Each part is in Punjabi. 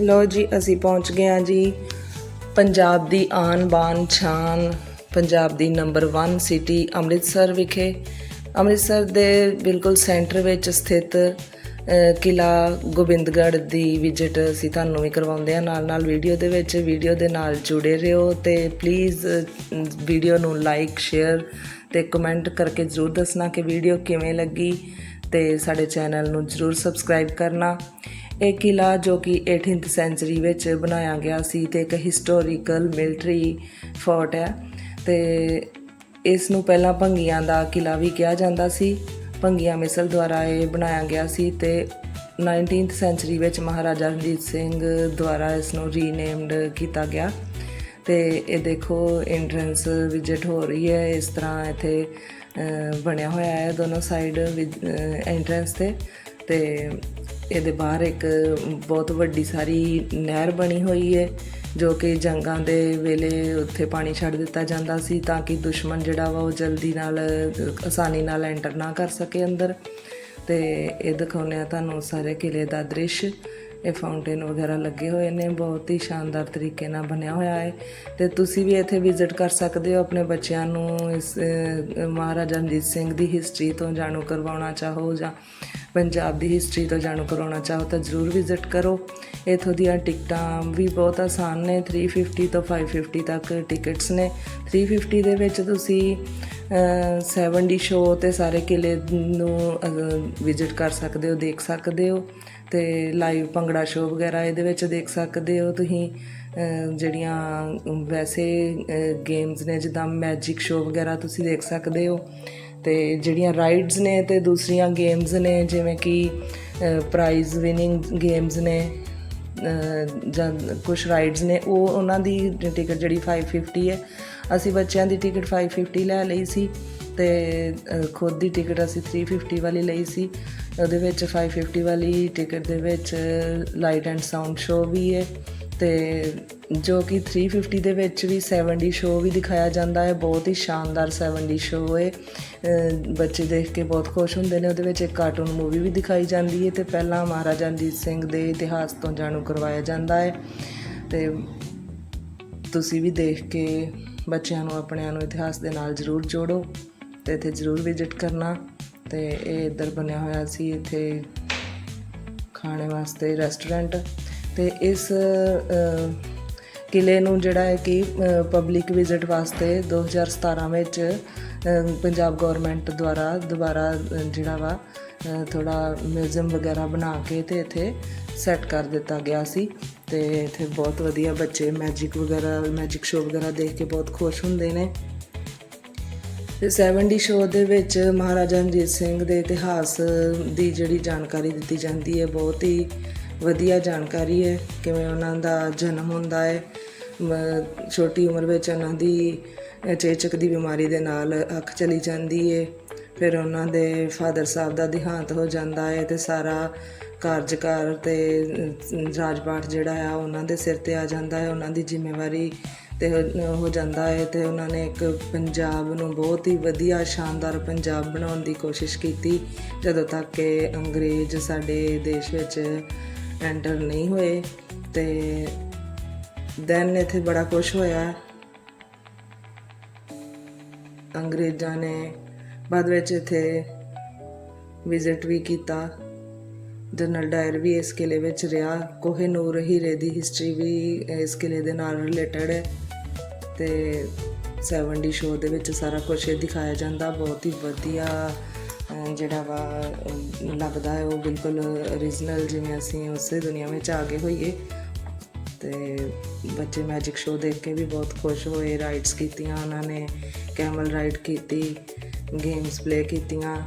ਲਓ ਜੀ ਅਸੀਂ ਪਹੁੰਚ ਗਏ ਹਾਂ ਜੀ। ਪੰਜਾਬ ਦੀ ਆਨ ਬਾਨ ਛਾਨ ਪੰਜਾਬ ਦੀ ਨੰਬਰ 1 ਸਿਟੀ ਅੰਮ੍ਰਿਤਸਰ ਵਿਖੇ। ਅੰਮ੍ਰਿਤਸਰ ਦੇ ਬਿਲਕੁਲ ਸੈਂਟਰ ਵਿੱਚ ਸਥਿਤ ਅ, ਕਿਲਾ ਗੋਬਿੰਦਗੜ੍ਹ ਦੀ ਵਿਜ਼ਿਟ ਅਸੀਂ ਤੁਹਾਨੂੰ ਵੀ ਕਰਵਾਉਂਦੇ ਹਾਂ। ਨਾਲ ਨਾਲ ਵੀਡੀਓ ਦੇ ਵਿੱਚ ਵੀਡੀਓ ਦੇ ਨਾਲ ਜੁੜੇ ਰਹੋ ਤੇ ਪਲੀਜ਼ ਵੀਡੀਓ ਨੂੰ ਲਾਈਕ ਸ਼ੇਅਰ ਤੇ ਕਮੈਂਟ ਕਰਕੇ ਜ਼ਰੂਰ ਦੱਸਣਾ ਕਿ ਵੀਡੀਓ ਕਿਵੇਂ ਲੱਗੀ ਤੇ ਸਾਡੇ ਚੈਨਲ ਨੂੰ ਜ਼ਰੂਰ ਸਬਸਕ੍ਰਾਈਬ ਕਰਨਾ। ਇਹ ਕਿਲਾ ਜੋ ਕਿ 18th ਸੈਂਚਰੀ ਵਿੱਚ ਬਣਾਇਆ ਗਿਆ ਸੀ ਤੇ ਇੱਕ ਹਿਸਟੋਰੀਕਲ ਮਿਲਟਰੀ ਫੋਰਟ ਹੈ ਤੇ ਇਸ ਨੂੰ ਪਹਿਲਾਂ ਭੰਗੀਆਂ ਦਾ ਕਿਲਾ ਵੀ ਕਿਹਾ ਜਾਂਦਾ ਸੀ। ਭੰਗੀਆਂ ਮਿਸਲ ਦੁਆਰਾ ਇਹ ਬਣਾਇਆ ਗਿਆ ਸੀ ਤੇ 19th ਸੈਂਚਰੀ ਵਿੱਚ ਮਹਾਰਾਜਾ ਰਣਜੀਤ ਸਿੰਘ ਦੁਆਰਾ ਇਸ ਨੂੰ ਰੀਨੇਮਡ ਕੀਤਾ ਗਿਆ। ਤੇ ਇਹ ਦੇਖੋ ਐਂਟਰੈਂਸ ਵਿਜ਼ਿਟ ਹੋ ਰਹੀ ਹੈ, ਇਸ ਤਰ੍ਹਾਂ ਇੱਥੇ ਬਣਿਆ ਹੋਇਆ ਹੈ ਦੋਨੋਂ ਸਾਈਡ ਐਂਟਰੈਂਸ ਤੇ। ਤੇ ਇਹਦੇ ਬਾਹਰ ਇੱਕ ਬਹੁਤ ਵੱਡੀ ਸਾਰੀ ਨਹਿਰ ਬਣੀ ਹੋਈ ਹੈ, ਜੋ ਕਿ ਜੰਗਾਂ ਦੇ ਵੇਲੇ ਉੱਥੇ ਪਾਣੀ ਛੱਡ ਦਿੱਤਾ ਜਾਂਦਾ ਸੀ ਤਾਂ ਕਿ ਦੁਸ਼ਮਣ ਜਿਹੜਾ ਵਾ ਉਹ ਜਲਦੀ ਨਾਲ, ਆਸਾਨੀ ਨਾਲ ਐਂਟਰ ਨਾ ਕਰ ਸਕੇ ਅੰਦਰ। ਤੇ ਇਹ ਦਿਖਾਉਂਦੇ ਆ ਤੁਹਾਨੂੰ ਸਾਰੇ ਕਿਲੇ ਦਾ ਦ੍ਰਿਸ਼। ਇਹ ਫਾਊਂਟੇਨ ਵਗੈਰਾ ਲੱਗੇ ਹੋਏ ਨੇ, ਬਹੁਤ ਹੀ ਸ਼ਾਨਦਾਰ ਤਰੀਕੇ ਨਾਲ ਬਣਿਆ ਹੋਇਆ ਹੈ ਤੇ ਤੁਸੀਂ ਵੀ ਇੱਥੇ ਵਿਜ਼ਿਟ ਕਰ ਸਕਦੇ ਹੋ ਆਪਣੇ ਬੱਚਿਆਂ ਨੂੰ ਇਸ ਮਹਾਰਾਜਾ ਰਣਜੀਤ ਸਿੰਘ ਦੀ ਹਿਸਟਰੀ ਤੋਂ ਜਾਣੂ ਕਰਵਾਉਣਾ ਚਾਹੋ ਜਾਂ ਪੰਜਾਬ ਦੀ ਹਿਸਟਰੀ ਤੋਂ ਜਾਣੂ ਕਰਵਾਉਣਾ ਚਾਹੋ ਤਾਂ ਜ਼ਰੂਰ ਵਿਜ਼ਿਟ ਕਰੋ। ਇਥੋਂ ਦੀਆਂ ਟਿਕਟਾਂ ਵੀ ਬਹੁਤ ਆਸਾਨ ਨੇ 350 ਤੋਂ 550 ਤੱਕ ਟਿਕਟਸ ਨੇ। 350 ਦੇ ਵਿੱਚ ਤੁਸੀਂ 70 ਸ਼ੋਅ ਤੇ ਸਾਰੇ ਕਿਲੇ ਨੂੰ ਵਿਜ਼ਿਟ ਕਰ ਸਕਦੇ ਹੋ, ਦੇਖ ਸਕਦੇ ਹੋ ਤੇ ਲਾਈਵ ਭੰਗੜਾ ਸ਼ੋਅ ਵਗੈਰਾ ਇਹਦੇ ਵਿੱਚ ਦੇਖ ਸਕਦੇ ਹੋ ਤੁਸੀਂ ਜਿਹੜੀਆਂ ਵੈਸੇ ਗੇਮਸ ਨੇ ਜਿੱਦਾਂ ਮੈਜਿਕ ਸ਼ੋਅ ਵਗੈਰਾ ਤੁਸੀਂ ਦੇਖ ਸਕਦੇ ਹੋ ਤੇ ਜਿਹੜੀਆਂ ਰਾਈਡਸ ਨੇ ਤੇ ਦੂਸਰੀਆਂ ਗੇਮਸ ਨੇ ਜਿਵੇਂ ਕਿ ਪ੍ਰਾਈਜ਼ ਵਿਨਿੰਗ ਗੇਮਸ ਨੇ ਜਾਂ ਕੁਝ ਰਾਈਡਸ ਨੇ, ਉਹ ਉਹਨਾਂ ਦੀ ਟਿਕਟ ਜਿਹੜੀ 550 ਹੈ ਅਸੀਂ ਬੱਚਿਆਂ ਦੀ ਟਿਕਟ 550 ਲੈ ਲਈ ਸੀ ਤੇ ਖੁਦ ਦੀ ਟਿਕਟ ਅਸੀਂ 350 ਵਾਲੀ ਲਈ ਸੀ। ਉਹਦੇ ਵਿੱਚ 550 ਵਾਲੀ ਟਿਕਟ ਦੇ ਵਿੱਚ ਲਾਈਟ ਐਂਡ ਸਾਊਂਡ ਸ਼ੋਅ ਵੀ ਹੈ ਤੇ ਜੋ ਕਿ 350 ਦੇ ਵਿੱਚ ਵੀ 70 ਸ਼ੋਅ ਵੀ ਦਿਖਾਇਆ ਜਾਂਦਾ ਹੈ। ਬਹੁਤ ਹੀ ਸ਼ਾਨਦਾਰ 70 ਸ਼ੋਅ ਹੈ। ਬੱਚੇ ਦੇਖ ਕੇ ਬਹੁਤ ਖੁਸ਼ ਹੁੰਦੇ ਨੇ। ਉਹਦੇ ਵਿੱਚ ਇੱਕ ਕਾਰਟੂਨ ਮੂਵੀ ਵੀ ਦਿਖਾਈ ਜਾਂਦੀ ਹੈ ਤੇ ਪਹਿਲਾਂ ਮਹਾਰਾਜਾ ਰਣਜੀਤ ਸਿੰਘ ਦੇ ਇਤਿਹਾਸ ਤੋਂ ਜਾਣੂ ਕਰਵਾਇਆ ਜਾਂਦਾ ਹੈ। ਤੇ ਤੁਸੀਂ ਵੀ ਦੇਖ ਕੇ ਬੱਚਿਆਂ ਨੂੰ ਆਪਣਿਆਂ ਨੂੰ ਇਤਿਹਾਸ ਦੇ ਨਾਲ ਜ਼ਰੂਰ ਜੋੜੋ ਤੇ ਇੱਥੇ ਜ਼ਰੂਰ ਵਿਜ਼ਿਟ ਕਰਨਾ ਤੇ ਇਹ ਇੱਧਰ ਬਣਿਆ ਹੋਇਆ ਸੀ ਇੱਥੇ ਖਾਣੇ ਵਾਸਤੇ ਰੈਸਟੋਰੈਂਟ ਤੇ ਇਸ ਅ, ਕਿਲੇ ਨੂੰ ਜਿਹੜਾ ਹੈ ਕਿ ਪਬਲਿਕ ਵਿਜ਼ਿਟ ਵਾਸਤੇ 2017 ਵਿੱਚ ਪੰਜਾਬ ਗਵਰਨਮੈਂਟ ਦੁਆਰਾ ਦੁਬਾਰਾ ਜਿਹੜਾ ਵਾ ਥੋੜਾ ਮਿਊਜ਼ੀਅਮ ਵਗੈਰਾ ਬਣਾ ਕੇ ਤੇ ਇੱਥੇ ਸੈੱਟ ਕਰ ਦਿੱਤਾ ਗਿਆ ਸੀ ਤੇ ਇੱਥੇ ਬਹੁਤ ਵਧੀਆ ਬੱਚੇ ਮੈਜਿਕ ਵਗੈਰਾ ਮੈਜਿਕ ਸ਼ੋਅ ਵਗੈਰਾ ਦੇਖ ਕੇ ਬਹੁਤ ਖੁਸ਼ ਹੁੰਦੇ ਨੇ। ਤੇ 70 ਸ਼ੋਅ ਦੇ ਵਿੱਚ ਮਹਾਰਾਜਾ ਰਣਜੀਤ ਸਿੰਘ ਦੇ ਇਤਿਹਾਸ ਦੀ ਜਿਹੜੀ ਜਾਣਕਾਰੀ ਦਿੱਤੀ ਜਾਂਦੀ ਹੈ, ਬਹੁਤ ਹੀ ਵਧੀਆ ਜਾਣਕਾਰੀ ਹੈ, ਕਿਵੇਂ ਉਹਨਾਂ ਦਾ ਜਨਮ ਹੁੰਦਾ ਹੈ। ਛੋਟੀ ਉਮਰ ਵਿੱਚ ਉਹਨਾਂ ਦੀ ਚੇਚਕ ਦੀ ਬਿਮਾਰੀ ਦੇ ਨਾਲ ਅੱਖ ਚਲੀ ਜਾਂਦੀ ਹੈ। ਫਿਰ ਉਹਨਾਂ ਦੇ ਫਾਦਰ ਸਾਹਿਬ ਦਾ ਦੇਹਾਂਤ ਹੋ ਜਾਂਦਾ ਹੈ ਤੇ ਸਾਰਾ ਕਾਰਜਕਾਰ ਤੇ ਅ, ਰਾਜਪਾਟ ਜਿਹੜਾ ਆ ਉਹਨਾਂ ਦੇ ਸਿਰ ਤੇ ਆ ਜਾਂਦਾ ਹੈ ਉਹਨਾਂ ਦੀ ਜ਼ਿੰਮੇਵਾਰੀ ਤੇ ਹੋ- ਹੋ ਜਾਂਦਾ ਹੈ ਤੇ ਉਹਨਾਂ ਨੇ ਇੱਕ ਪੰਜਾਬ ਨੂੰ ਬਹੁਤ ਹੀ ਵਧੀਆ ਸ਼ਾਨਦਾਰ ਪੰਜਾਬ ਬਣਾਉਣ ਦੀ ਕੋਸ਼ਿਸ਼ ਕੀਤੀ ਜਦੋਂ ਤੱਕ ਕਿ ਅੰਗਰੇਜ਼ ਸਾਡੇ ਦੇਸ਼ ਵਿੱਚ ਐਂਟਰ ਨਹੀਂ ਹੋਏ ਤੇ ਦੈਨ ਇੱਥੇ ਬੜਾ ਕੁਝ ਹੋਇਆ। ਅੰਗਰੇਜ਼ਾਂ ਨੇ ਬਾਅਦ ਵਿੱਚ ਇੱਥੇ ਵਿਜ਼ਿਟ ਵੀ ਕੀਤਾ। ਜਨਰਲ ਡਾਇਰ ਵੀ ਇਸ ਕਿਲੇ ਵਿੱਚ ਰਿਹਾ। ਕੋਹੇ ਨੂਰ ਹੀਰੇ ਦੀ ਹਿਸਟਰੀ ਵੀ ਇਸ ਕਿਲੇ ਦੇ ਨਾਲ ਰਿਲੇਟਡ ਹੈ। ਤੇ 70 ਸ਼ੋਅ ਦੇ ਵਿੱਚ ਸਾਰਾ ਕੁਝ ਦਿਖਾਇਆ ਜਾਂਦਾ। ਬਹੁਤ ਹੀ ਵਧੀਆ ਜਿਹੜਾ ਵਾ ਲੱਗਦਾ ਹੈ। ਉਹ ਬਿਲਕੁਲ origignal ਜਿਵੇਂ ਅਸੀਂ ਉਸੇ ਦੁਨੀਆ ਵਿੱਚ ਆ ਗਏ ਹੋਈਏ। ਤੇ ਬੱਚੇ ਮੈਜਿਕ ਸ਼ੋਅ ਦੇਖ ਕੇ ਵੀ ਬਹੁਤ ਖੁਸ਼ ਹੋਏ ਰਾਈਡਸ ਕੀਤੀਆਂ ਉਹਨਾਂ ਨੇ ਕੈਮਲ ਰਾਈਡ ਕੀਤੀ ਗੇਮਸ ਪਲੇ ਕੀਤੀਆਂ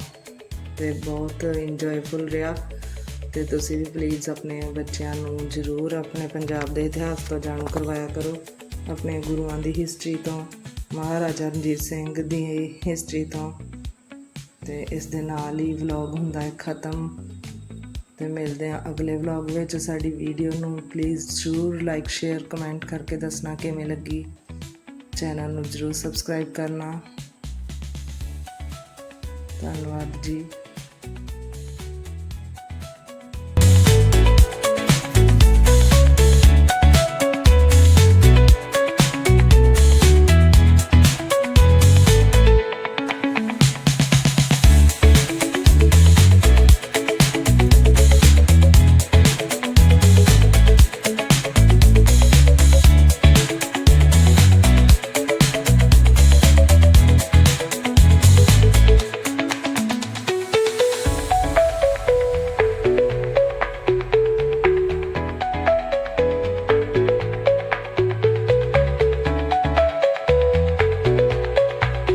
ਤੇ ਬਹੁਤ ਇੰਜੋਏਫੁਲ ਰਿਹਾ। ਤੇ ਤੁਸੀਂ ਵੀ ਪਲੀਜ਼ ਆਪਣੇ ਬੱਚਿਆਂ ਨੂੰ ਜ਼ਰੂਰ ਆਪਣੇ ਪੰਜਾਬ ਦੇ ਇਤਿਹਾਸ ਤੋਂ ਜਾਣੂ ਕਰਵਾਇਆ ਕਰੋ। ਆਪਣੇ ਗੁਰੂਆਂ ਦੀ ਹਿਸਟਰੀ ਤੋਂ, ਮਹਾਰਾਜਾ ਰਣਜੀਤ ਸਿੰਘ ਦੀ ਹਿਸਟਰੀ ਤੋਂ। ਤੇ ਇਸ ਦੇ ਨਾਲ ਹੀ ਵਲੌਗ ਹੁੰਦਾ ਹੈ ਖਤਮ। ਤੇ ਮਿਲਦੇ ਹਾਂ ਅਗਲੇ ਵਲੌਗ ਵਿੱਚ। ਸਾਡੀ ਵੀਡੀਓ ਨੂੰ ਪਲੀਜ਼ ਜ਼ਰੂਰ ਲਾਈਕ ਸ਼ੇਅਰ ਕਮੈਂਟ ਕਰਕੇ ਦੱਸਣਾ ਕਿਵੇਂ ਲੱਗੀ। ਚੈਨਲ ਨੂੰ ਜ਼ਰੂਰ ਸਬਸਕ੍ਰਾਈਬ ਕਰਨਾ। ਧੰਨਵਾਦ ਜੀ।